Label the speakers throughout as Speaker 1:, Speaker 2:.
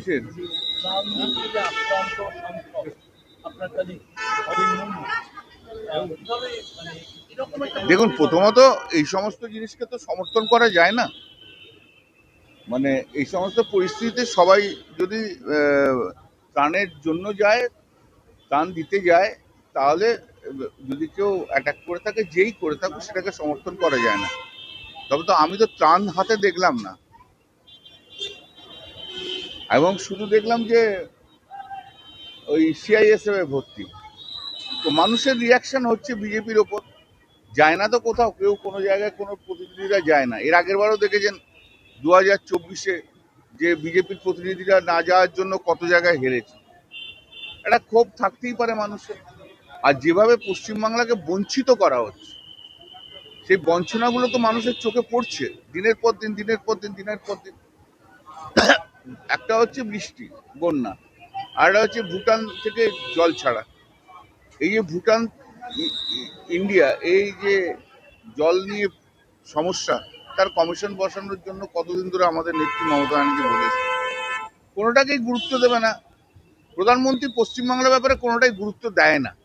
Speaker 1: কিসের? দেখুন প্রথমত এই সমস্ত জিনিসকে তো সমর্থন করা যায় না। মানে এই সমস্ত পরিস্থিতিতে সবাই যদি আহ, ত্রাণের জন্য যায় ত্রাণ দিতে যায় তাহলে যদি কেউ অ্যাটাক করে থাকে যেই করে থাকুক সেটাকে সমর্থন করা যায় না। তবে তো আমি তো ত্রাণ হাতে দেখলাম না। এবং শুধু দেখলাম যে ওই সিআইএসএফ এ ভর্তি। তো মানুষের রিয়াকশন হচ্ছে বিজেপির ওপর। যায় না তো কোথাও, কেউ কোনো জায়গায় কোনো প্রতিনিধিরা যায় না। এর আগের বারও দেখেছেন দু হাজার চব্বিশে যে বিজেপির প্রতিনিধিরা না যাওয়ার জন্য কত জায়গায় হেরেছে। একটা ক্ষোভ থাকতেই পারে মানুষের। আর যেভাবে পশ্চিমবাংলাকে বঞ্চিত করা হচ্ছে, সেই বঞ্চনাগুলো তো মানুষের চোখে পড়ছে। দিনের পর দিন, দিনের পর দিন, দিনের পর দিন। একটা হচ্ছে বৃষ্টি, বন্যা, আর হচ্ছে ভুটান থেকে জল ছাড়া। এই যে ভুটান ইন্ডিয়া, এই যে জল নিয়ে সমস্যা, তার কমিশন বসানোর জন্য কতদিন ধরে আমাদের নেত্রী মমতা ব্যানার্জি বলেছে কোনোটাকেই গুরুত্ব দেবে না। প্রধানমন্ত্রী পশ্চিমবাংলার ব্যাপারে কোনোটাই গুরুত্ব দেয় না।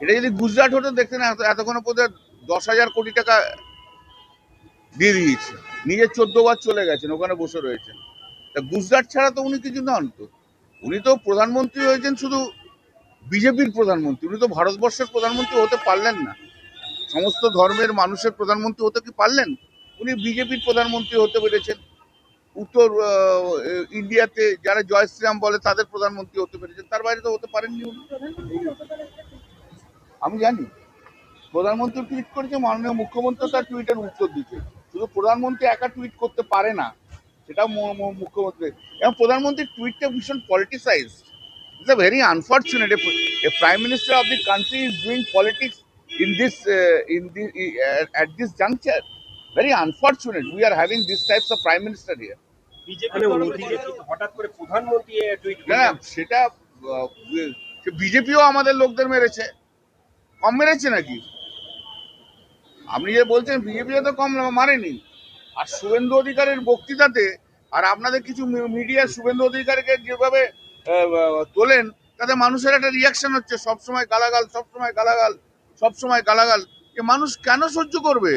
Speaker 1: এটা যদি গুজরাট হতো, দেখতে না, এত- এতক্ষণ পর্যন্ত দশ হাজার কোটি টাকা দিয়ে দিয়েছে। নিজের চোদ্দ বার চলে গেছেন, ওখানে বসে রয়েছেন। গুজরাট ছাড়া তো উনি কিছু নন তো। উনি তো প্রধানমন্ত্রী হয়েছেন শুধু বিজেপির প্রধানমন্ত্রী, উনি তো ভারতবর্ষের প্রধানমন্ত্রী হতে পারলেন না। সমস্ত ধর্মের মানুষের প্রধানমন্ত্রী হতে কি পারলেন? উনি বিজেপির প্রধানমন্ত্রী হতে পেরেছেন। উত্তর ইন্ডিয়াতে যারা জয় শ্রীরাম বলে তাদের প্রধানমন্ত্রী হতে পেরেছেন, তার বাইরে তো হতে পারেননি উনি। আমি জানি। প্রধানমন্ত্রী টুইট করেছে, মাননীয় মুখ্যমন্ত্রী তার টুইটের উত্তর দিচ্ছে। শুধু প্রধানমন্ত্রী একা টুইট করতে পারে না সেটাও মুখ্যমন্ত্রী। এবং প্রধানমন্ত্রীর টুইটটা ভীষণ politicise it's a very unfortunate prime minister of the country is doing politics in this in the at this juncture very unfortunate we are having
Speaker 2: this types of prime minister
Speaker 1: ইয়ার সেটা বিজেপিও আমাদের লোকদের মেরেছে। কম মেরেছে নাকি? আপনি যে বলছেন বিজেপিও তো কম মারেনি। আর শুভেন্দু অধিকারের বক্তৃতাতে আর আপনাদের কিছু মিডিয়া শুভেন্দু অধিকারীকে যেভাবে তোলেন তাতে মানুষের একটা রিয়াকশন হচ্ছে সবসময় গালাগাল সবসময় গালাগাল সবসময় গালাগাল। এ মানুষ কেন সহ্য করবে?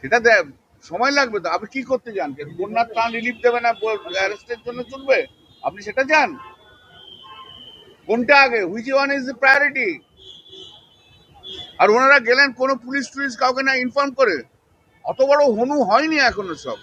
Speaker 1: সেটা দেখ সময় লাগবে তো। আপনি কি করতে চান বন্যার ত্রাণ রিলিফ দেবে না অ্যারেস্টের জন্য চলবে? আপনি সেটা চান কোনটা আগে? Which one is the priority আর ওনারা গেলেন কোনো পুলিশ টুলিশ কাউকে না ইনফর্ম করে। অত বড় হনু হয়নি এখনও সব।